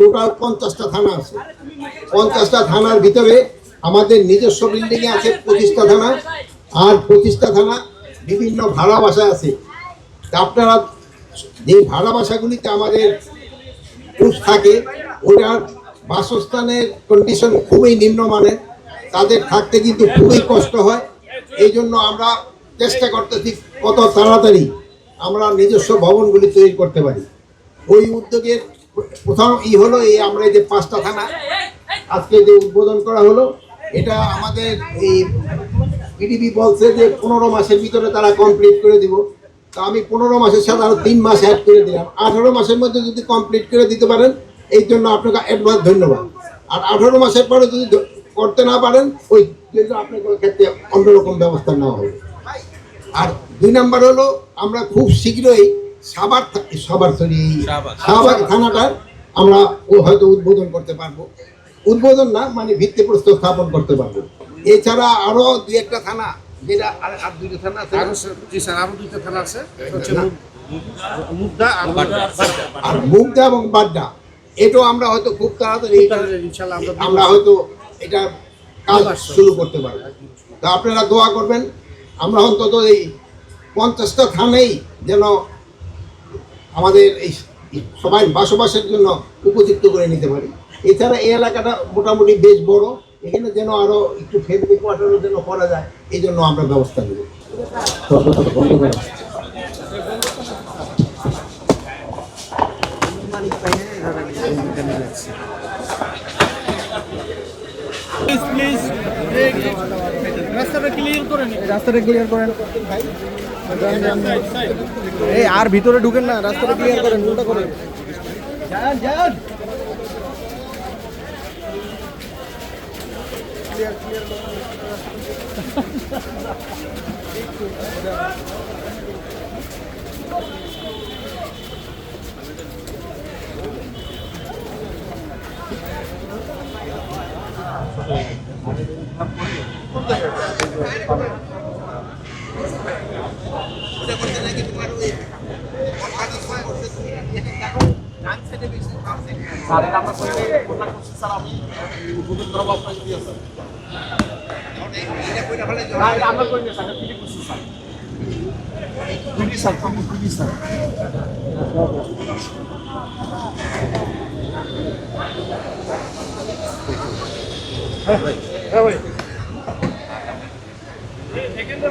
Total পঞ্চাশটা থানা আছে। পঞ্চাশটা থানার ভিতরে আমাদের নিজস্ব বিল্ডিংয়ে আছে পঁচিশটা থানা আর পঁচিশটা থানা বিভিন্ন ভাড়া বাসা আছে। আপনারা যে ভাড়া বাসাগুলিতে আমাদের পুরুষ থাকে, ওটার বাসস্থানের কন্ডিশন খুবই নিম্নমানের। তাদের থাকতে কিন্তু খুবই কষ্ট হয়। এই জন্য আমরা চেষ্টা করতেছি কত তাড়াতাড়ি আমরা নিজস্ব ভবনগুলি তৈরি করতে পারি। ওই উদ্যোগের প্রথম ই হলো এই আমরা এই যে পাঁচটা থানা আজকে যে উদ্বোধন করা হলো এটা আমাদের এই পিডিবি বলছে যে পনেরো মাসের ভিতরে তারা কমপ্লিট করে দিব। তো আমি পনেরো মাসের সাথে আরও তিন মাস অ্যাড করে দিলাম। আঠারো মাসের মধ্যে যদি কমপ্লিট করে দিতে পারেন এই জন্য আপনাকে অ্যাডভান্স ধন্যবাদ। আর আঠারো মাসের পরে যদি করতে না পারেন ওই জন্য আপনাকে ওই ক্ষেত্রে অন্যরকম ব্যবস্থা নেওয়া হবে। আর দুই নাম্বার হলো আমরা খুব শীঘ্রই সাবার সাবার সরি শাহবাগ থানাটা আমরা ও হয়তো উদ্বোধন করতে পারব। উদ্বোধন না মানে ভিত্তিপ্রস্তর স্থাপন করতে পারব। এছাড়া আরও দুই একটা থানা যেটা আর দুইটা থানা আছে স্যার, জি স্যার আরও দুইটা থানা আছে। মুগ- মুগদা আর বাড্ডা। আর মুগদা এবং বাড্ডা এটাও আমরা হয়তো খুব তাড়াতাড়ি আমরা হয়তো এটা কাজ শুরু করতে পারব। তো আপনারা দোয়া করবেন আমরা অন্তত এই পঞ্চাশটা থানেই যেন আমাদের এই সবাই বাসবাসের জন্য উপযুক্ত করে নিতে পারি। এছাড়া এই এলাকাটা মোটামুটি বেশ বড়, এখানে যেন আরও একটু ফ্যামিলি কোয়ার্টারও যেন করা যায় এই জন্য আমরা ব্যবস্থা নেব। প্লিজ প্লিজ রাস্তাটা ক্লিয়ার করেন এই আর ভিতরে ঢুকেন না রাস্তাটা ক্লিয়ার করেন করেন স্যারের আমরা করে কোনটা করছি স্যার আমি উপকৃত করব আপনার যদি আছে আমরা করি না স্যার পিডি করছি স্যার পিডি স্যার থামুন পিডি স্যার হ্যাঁ ভাই।